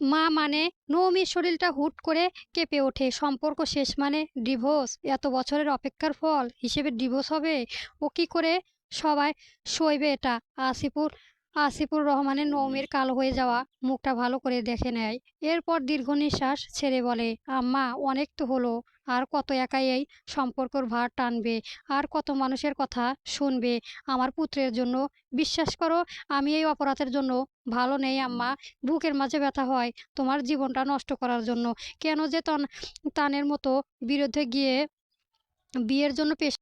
মা মানে নৌমির শরীরটা হুট করে কেঁপে ওঠে। সম্পর্ক শেষ মানে ডিভোর্স এত বছরের অপেক্ষার ফল হিসেবে ডিভোর্স হবে। ও কি করে সবাই সইবে এটা? আসিফুর আসিফুর রহমানের নৌমির কালো হয়ে যাওয়া মুখটা ভালো করে দেখে নেয়। এরপর দীর্ঘ নিঃশ্বাস ছেড়ে বলে আম্মা অনেক তো হলো। আর কত একাই এই সম্পর্কর ভার টানবে? আর কত মানুষের কথা শুনবে? আমার পুত্রের জন্য বিশ্বাস করো আমি এই অপরাধের জন্য ভালো নেই আম্মা। বুকের মাঝে ব্যথা হয় তোমার জীবনটা নষ্ট করার জন্য। কেন যে তন তানের মতো বিরুদ্ধে গিয়ে বিয়ের জন্য পেশ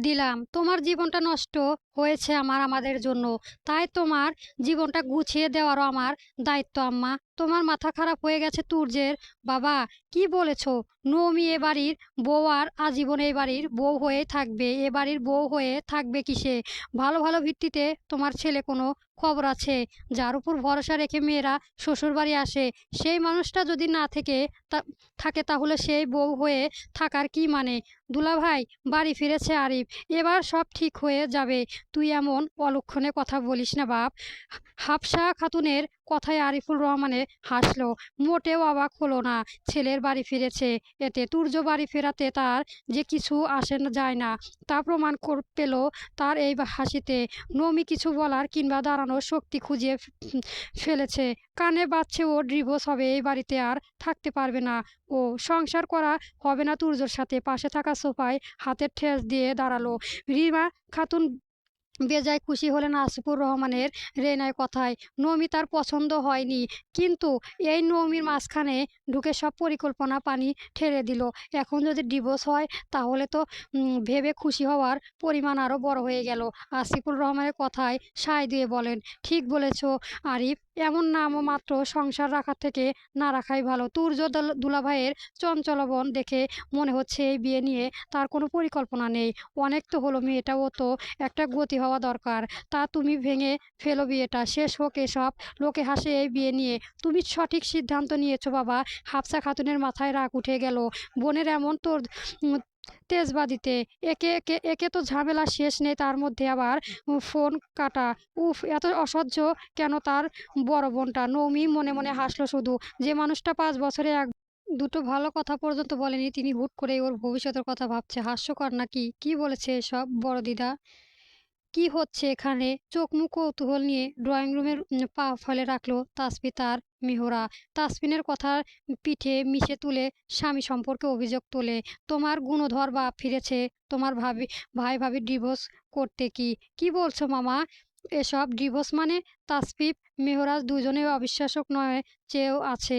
দিলাম। তোমার জীবনটা নষ্ট হয়েছে আমার, আমাদের জন্য। তাই তোমার জীবনটা গুছিয়ে দেওয়ারও আমার দায়িত্ব, আম্মা। তোমার মাথা খারাপ হয়ে গেছে তুর্যের? বাবা, কি বলেছ? নৌমি এ বাড়ির বউ আর আজীবন এ বাড়ির বউ হয়ে থাকবে। এ বাড়ির বউ হয়ে থাকবে কিসে? ভালো ভালো ভিত্তিতে তোমার ছেলে কোনো খবর আছে? যার উপর ভরসা রেখে মেয়েরা শ্বশুর বাড়ি আসে। সেই মানুষটা যদি না থেকে থাকে তাহলে সেই বউ হয়ে থাকার কি মানে? দুলাভাই, বাড়ি ফিরেছে আরিফ। এবার সব ঠিক হয়ে যাবে। তুই এমন অলক্ষণে কথা বলিস না বাপ। হাফসা খাতুনের কথায় আরিফুল রহমানের হাসলো, মোটেও অবাক হলো না, ছেলের বাড়ি ফিরেছে, এতে তুর্য বাড়ি ফেরাতে তার যে কিছু আসে যায় না, তা প্রমাণ পেল তার এই হাসিতে, নমি কিছু বলার কিংবা দাঁড়ানোর শক্তি খুঁজে ফেলেছে, কানে বাজছে ও ডিভোর্স হবে, এই বাড়িতে আর থাকতে পারবে না, ও সংসার করা হবে না তুর্যর সাথে, পাশে থাকা সোফায় হাতের ঠেস দিয়ে দাঁড়াল, রিমা খাতুন বেজায় খুশি হলেন আসিফুর রহমানের রেনার কথায়, নমি তার পছন্দ হয়নি। কিন্তু এই নমির মাঝখানে ঢুকে সব পরিকল্পনা পানি ঠেলে দিল। এখন যদি ডিভোর্স হয়, তাহলে তো ভেবে খুশি হওয়ার পরিমাণ আরও বড় হয়ে গেল। আসিফুর রহমানের কথায় সায় দিয়ে বলেন, ঠিক বলেছ, আরিফ। এমন নামও মাত্র সংসার রাখার থেকে না রাখাই ভালো। তুর্য দল- দুলাভাইয়ের চঞ্চলবন দেখে মনে হচ্ছে এই বিয়ে নিয়ে তার কোনো পরিকল্পনা নেই। অনেক তো হলো মেয়েটাও তো একটা গতি হওয়া দরকার। তা তুমি ভেঙে ফেলো বিয়েটা। শেষ হোক এসব। লোকে হাসে এই বিয়ে নিয়ে। তুমি সঠিক সিদ্ধান্ত নিয়েছো, বাবা। হাফসা খাতুনের মাথায় রাগ উঠে গেল। বোনের এমন তোর তেজবাদিতে একে একে একে তো ঝামেলা শেষ নেই, তার মধ্যে আবার ফোন কাটা। উফ, এত অসহ্য কেন তার বড় বোনটা? নৌমি মনে মনে হাসলো শুধু। যে মানুষটা পাঁচ বছরে এক দুটো ভালো কথা পর্যন্ত বলেনি, তিনি হুট করে ওর ভবিষ্যতের কথা ভাবছে। হাস্যকর নাকি? কি বলেছে এসব বড় দিদা? কি হচ্ছে এখানে? চোখ মুখ কৌতূহল নিয়ে ড্রয়িং রুমের পা ফেলে রাখল তাসফি তার মেহরা। তাসফিনের কথার পিঠে মিশে তুলে স্বামী সম্পর্কে অভিযোগ তোলে। তোমার গুণধর বাপ ফিরেছে, তোমার ভাবি, ভাই ভাবি ডিভোর্স করতে কি? কি বলছো মামা? এসব ডিভোর্স মানে তাসফিফ মেহরাজ দুজনেই অবিশ্বাসক নয়, চেয়েও আছে।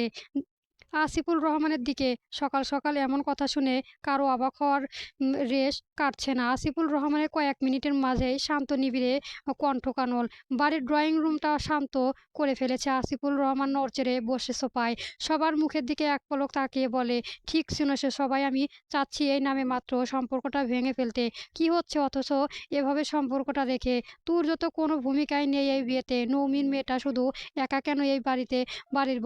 আসিফুল রহমানের দিকে সকাল সকাল এমন কথা শুনে কারও অবাক হওয়ার রেশ কাটছে না। আসিফুল রহমানের কয়েক মিনিটের মাঝেই শান্ত, নিবিড়ে কণ্ঠ কানল বাড়ির ড্রয়িং রুমটা শান্ত করে ফেলেছে আসিফুল রহমান নড়চেড়ে বসে সোপায় সবার মুখের দিকে এক পলক তাকিয়ে বলে, ঠিক শুনেছে সবাই, আমি চাচ্ছি এই নামে মাত্র সম্পর্কটা ভেঙে ফেলতে। কি হচ্ছে অথচ এভাবে সম্পর্কটা দেখে তোর যত কোনো ভূমিকাই নেই এই বিয়েতে। নৌমিন মেয়েটা শুধু একা কেন এই বাড়িতে, বাড়ির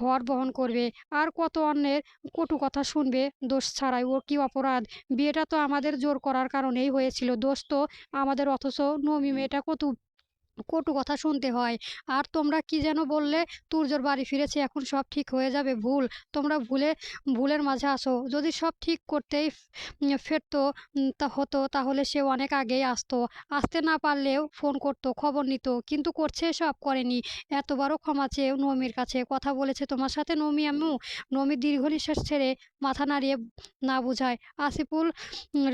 ভর বহন করবে? আর কত অন্যের কটু কথা শুনবে? দোষ ছাড়াই ওর কি অপরাধ? বিয়েটা তো আমাদের জোর করার কারণেই হয়েছিল। দোষ তো আমাদের, অথচ নমি মেয়েটা কত কটু কথা শুনতে হয়। আর তোমরা কি যেন বললে তুর্যর বাড়ি ফিরেছে, এখন সব ঠিক হয়ে যাবে, ভুল। তোমরা ভুলে, ভুলের মাঝে আসো। যদি সব ঠিক করতেই ফেরতো তা হতো, তাহলে সে অনেক আগেই আসতো। আসতে না পারলেও ফোন করতো, খবর নিত, কিন্তু করছে সব, করেনি। এতবারও ক্ষমা চেয়েও নমির কাছে কথা বলেছে তোমার সাথে নমি আম্মু। নমি দীর্ঘ নিঃশ্বাস ছেড়ে মাথা নাড়িয়ে না বুঝায়। আসিফুল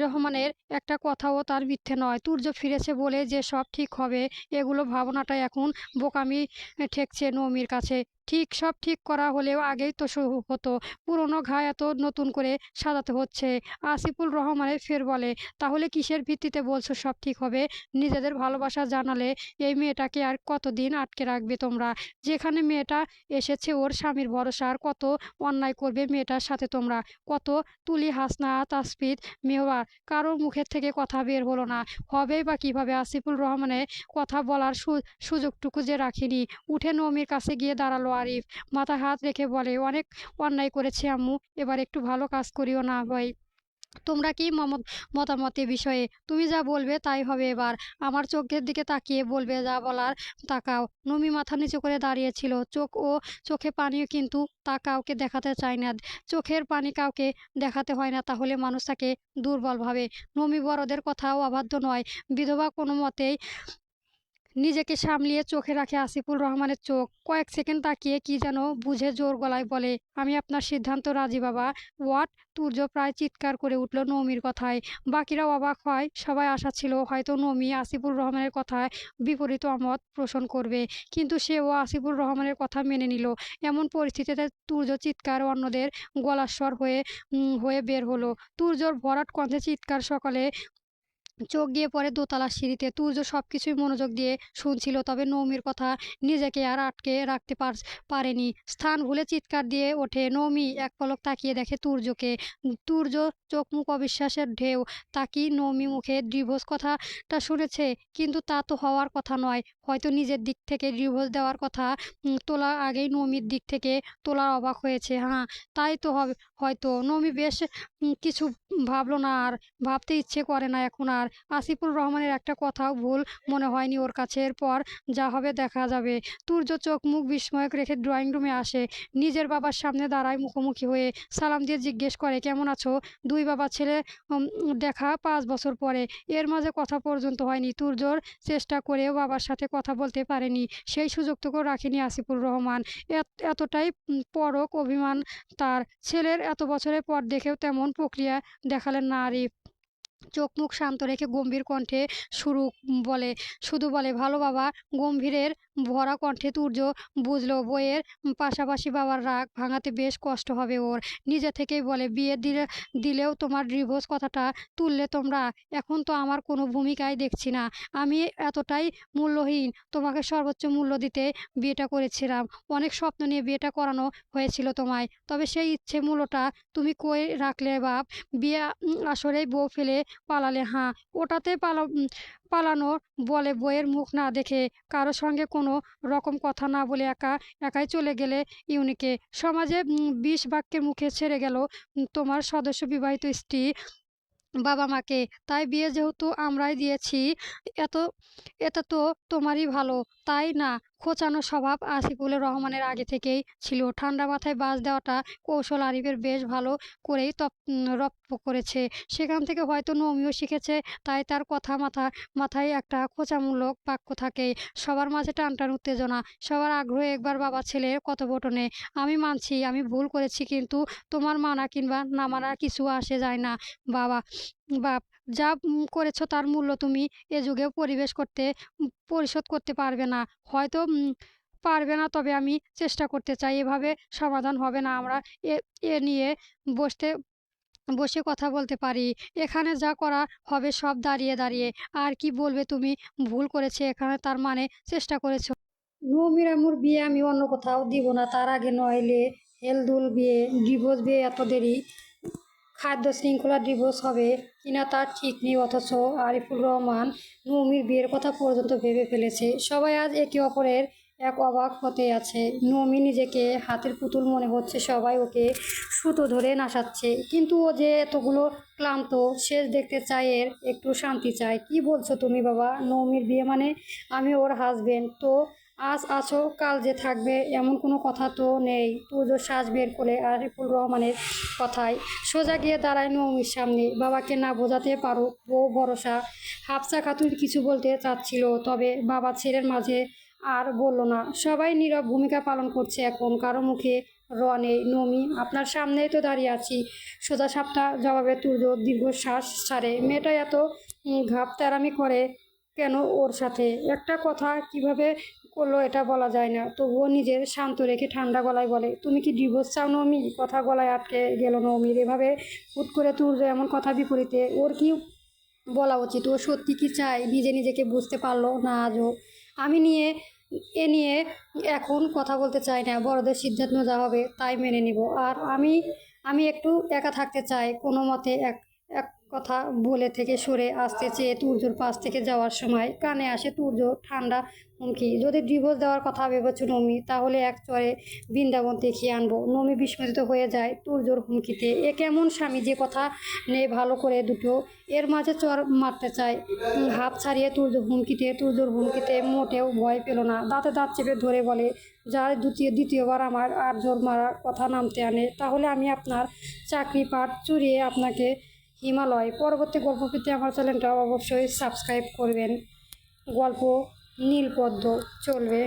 রহমানের একটা কথাও তার মিথ্যে নয়। তুর্য ফিরেছে বলে যে সব ঠিক হবে এগুলো ভাবনাটা এখন বোকামি ঠেকছে নমির কাছে। ঠিক সব ঠিক করা হলেও আগেই তো হতো। পুরনো ঘা এত নতুন করে সাজাতে হচ্ছে। আসিফুল রহমানের ফের বলে, তাহলে কিসের ভিত্তিতে বলছো সব ঠিক হবে? নিজেদের ভালোবাসা জানালে এই মেয়েটাকে আর কতদিন আটকে রাখবে তোমরা? যেখানে মেয়েটা এসেছে ওর স্বামীর ভরসা, আর কত অন্যায় করবে মেয়েটার সাথে তোমরা? কত তুলি হাসনা তাসফিদ মেহবার কারোর মুখের থেকে কথা বের হলো না। হবে বা কীভাবে আসিফুল রহমানের কথা বলার সুযোগটুকু যে রাখিনি। উঠে নমির কাছে গিয়ে দাঁড়াল আরিফ মাথায় হাত রেখে বলে, অনেক অন্যায় করেছি আম্মু, এবার একটু ভালো কাজ করিও না ভাই। তোমরা কি মতামত বিষয়ে? তুমি যা বলবে তাই হবে এবার। আমার চোখের দিকে তাকিয়ে বলবে, যা বলার তাকাও। নমি মাথা নিচু করে দাঁড়িয়েছিল। চোখ ও চোখে পানিও কিন্তু তা কাউকে দেখাতে চায় না। চোখের পানি কাউকে দেখাতে হয় না, তাহলে মানুষ তাকে দুর্বল ভাবে। নমি বড়দের কথাও অবাধ্য নয়। বিধবা কোনো মতেই নিজেকে সামলিয়ে চোখে রাখে আসিফুল রহমানের চোখ। কয়েক সেকেন্ড তাকিয়ে কি যেন বুঝে জোর গলায় বলে, আমি আপনার সিদ্ধান্ত রাজি, বাবা। হোয়াট তুর্য প্রায় চিৎকার করে উঠল নৌমির কথায়। বাকিরা অবাক হয়, সবাই আশা ছিল হয়তো নমি আসিফুর রহমানের কথায় বিপরীত মত পোষণ করবে। কিন্তু সেও আসিফুর রহমানের কথা মেনে নিল। এমন পরিস্থিতিতে তুর্য চিৎকার অন্যদের গলার স্বর হয়ে হয়ে বের হলো। তুর্যর ভরাট কণ্ঠে চিৎকার সকালে চোখ গিয়ে পরে দোতলার সিঁড়িতে। তুর্য সব কিছুই মনোযোগ দিয়ে শুনছিল, তবে নৌমির কথা নিজেকে আর আটকে রাখতে পার, পারেনি। স্থান ভুলে চিৎকার দিয়ে ওঠে। নৌমি এক পলক তাকিয়ে দেখে তুর্যকে। তুর্য চোখ মুখ অবিশ্বাসের ঢেউ। তাকি নৌমি মুখে ডিভোর্স কথাটা শুনেছে, কিন্তু তা তো হওয়ার কথা নয়। হয়তো নিজের দিক থেকে ডিভোর্স দেওয়ার কথা উম, তোলা আগেই নৌমির দিক থেকে তোলার অবাক হয়েছে। হ্যাঁ তাই তো হবে হয়তো। নৌমি বেশ কিছু ভাবলো না আর ভাবতে ইচ্ছে করে না এখন আর। আসিফুর রহমানের একটা কথাও ভুল মনে হয়নি ওর কাছে। এরপর যা হবে দেখা যাবে। তুর্য চোখ মুখ বিস্ময়ক রেখে ড্রয়িং রুমে আসে। নিজের বাবার সামনে দাঁড়ায় মুখোমুখি হয়ে সালাম দিয়ে জিজ্ঞেস করে কেমন আছো? দুই বাবা ছেলে দেখা পাঁচ বছর পরে। এর মাঝে কথা পর্যন্ত হয়নি। তুর্যর চেষ্টা করেও বাবার সাথে কথা বলতে পারেনি। সেই সুযোগটুকু রাখেনি আসিফুর রহমান। এত- এতটাই পরক অভিমান তার। ছেলের এত বছরের পর দেখেও তেমন প্রক্রিয়া দেখালেন না আরিফ। চোখ মুখ শান্ত রেখে গম্ভীর কণ্ঠে শুরু বলে শুধু বলে ভালো বাবা গম্ভীরের ভরা কণ্ঠে তুর্য বুঝলো বইয়ের পাশাপাশি বাবার রাগ ভাঙাতে বেশ কষ্ট হবে ওর। নিজে থেকেই বলে বিয়ে দিলে দিলেও তোমার ডিভোর্স কথাটা তুললে তোমরা এখন তো আমার কোনো ভূমিকাই দেখছি না। আমি এতটাই মূল্যহীন তোমাকে সর্বোচ্চ মূল্য দিতে বিয়েটা করেছিলাম। অনেক স্বপ্ন নিয়ে বিয়েটা করানো হয়েছিল তোমায়। তবে সেই ইচ্ছে মূল্যটা তুমি কই রাখলে বাপ? বিয়ে উম, আসরেই বউ ফেলে পালালে, হাঁ, ওটাতে পালা পালানো বলে বইয়ের মুখ না দেখে কারও সঙ্গে কোনো রকম কথা না বলে একা, একাই চলে গেলে ইউনিকে। সমাজে বিষ বাক্যের মুখে ছেড়ে গেল তোমার সদস্য বিবাহিত স্ত্রী বাবা মাকে। তাই বিয়ে যেহেতু আমরাই দিয়েছি, এত, এটা তো তোমারই ভালো, তাই না? খোঁচানো স্বভাব আসিফুলের রহমানের আগে থেকেই ছিল। ঠান্ডা মাথায় বাস দেওয়াটা কৌশল আরিফের বেশ ভালো করেই তপ রপ্ত করেছে। সেখান থেকে হয়তো নৌমিও শিখেছে, তাই তার কথা মাথা, মাথায় একটা খোঁচামূলক বাক্য থাকে। সবার মাঝে টানটান উত্তেজনা, সবার আগ্রহে একবার বাবা ছেলের কথোপকথনে, আমি মানছি, আমি ভুল করেছি, কিন্তু তোমার মানা কিংবা না মানা কিছু আসে যায় না, বাবা। বাপ যা করেছ তার মূল্য তুমি এ যুগে পরিবেশ করতে পরিশোধ করতে পারবে না। হয়তো পারবে না তবে আমি চেষ্টা করতে চাই। এভাবে সমাধান হবে না। আমরা এ এ নিয়ে বসতে, বসে কথা বলতে পারি। এখানে যা করা হবে সব দাঁড়িয়ে দাঁড়িয়ে। আর কি বলবে তুমি? ভুল করেছে। এখানে তার মানে চেষ্টা করেছ। নমিরামুর বিয়ে আমি অন্য কোথাও দিব না। তার আগে নইলে হেলদুল বিয়ে, ডিভোর্স বিয়ে এত দেরি। খাদ্য শৃঙ্খলা ডিভোর্স হবে কিনা তার ঠিক নেই, অথচ আরিফুর রহমান নৌমির বিয়ের কথা পর্যন্ত ভেবে ফেলেছে। সবাই আজ একে অপরের এক অবাক হতে আছে। নৌমি নিজেকে হাতের পুতুল মনে হচ্ছে, সবাই ওকে সুতো ধরে নাসাচ্ছে কিন্তু ও যে এতগুলো ক্লান্ত শেষ দেখতে চায় এর একটু শান্তি চায়। কি বলছো তুমি বাবা? নৌমির বিয়ে মানে আমি ওর হাজবেন্ড তো আজ আছো কাল যে থাকবে এমন কোনো কথা তো নেই। তুজো শ্বাস বের করে আরিফুল রহমানের কথায়। সোজা গিয়ে দাঁড়ায় নৌমির সামনে। বাবাকে না বোঝাতে পারো বউ ভরসা। হাফসা খাতুন কিছু বলতে চাচ্ছিল তবে বাবা ছেলের মাঝে আর বলল না। সবাই নীরব ভূমিকা পালন করছে এখন কারও মুখে র নেই। নমি আপনার সামনেই তো দাঁড়িয়ে আছি। সোজা সাপটা জবাবে তুর্য দীর্ঘশ্বাস ছাড়ে। মেয়েটা এত উম, ঘাপ তেরামি করে কেন ওর সাথে? একটা কথা কীভাবে করল, এটা বলা যায় না। তবুও নিজের শান্ত রেখে ঠান্ডা গলায় বলে, তুমি কি ডিভোর্স চাও নমি কথা গলায় আটকে গেল নমির এভাবে হুট করে তুর্য এমন কথা বিপরীতে, ওর কি বলা উচিত? ও সত্যি কি চায়? নিজে নিজেকে বুঝতে পারল না আজও। আমি নিয়ে, এ নিয়ে এখন কথা বলতে চাই না। বড়দের সিদ্ধান্ত যা হবে, তাই মেনে নিব। আর আমি আমি একটু একা থাকতে চাই, কোনো মতে এক এক কথা বলে থেকে সরে আসতে চেয়ে তুর্যর পাশ থেকে যাওয়ার সময় কানে আসে তুর্য ঠান্ডা হুমকি, যদি ডিভোর্স দেওয়ার কথা ভেবেছ নমি, তাহলে এক চরে বৃন্দাবন দেখিয়ে আনব। নমি বিস্মিত হয়ে যায় তুর্যর হুমকিতে। এ কেমন স্বামী যে কথা নেই ভালো করে দুটো, এর মাঝে চর মারতে চায়। হাত ছাড়িয়ে তুর্য হুমকিতে, তুর্যর হুমকিতে মোটেও ভয় পেল না। দাঁতে দাঁত চেপে ধরে বলে, যার দ্বিতীয় দ্বিতীয়বার আমার আর জোর মারার কথা নামতে আনে, তাহলে আমি আপনার চাকরি পাট চুরিয়ে আপনাকে হিমালয়। পরবর্তী গল্প পেতে আমার চ্যানেলটা অবশ্যই সাবস্ক্রাইব করবেন। গল্প নীলপদ্ম চলবে।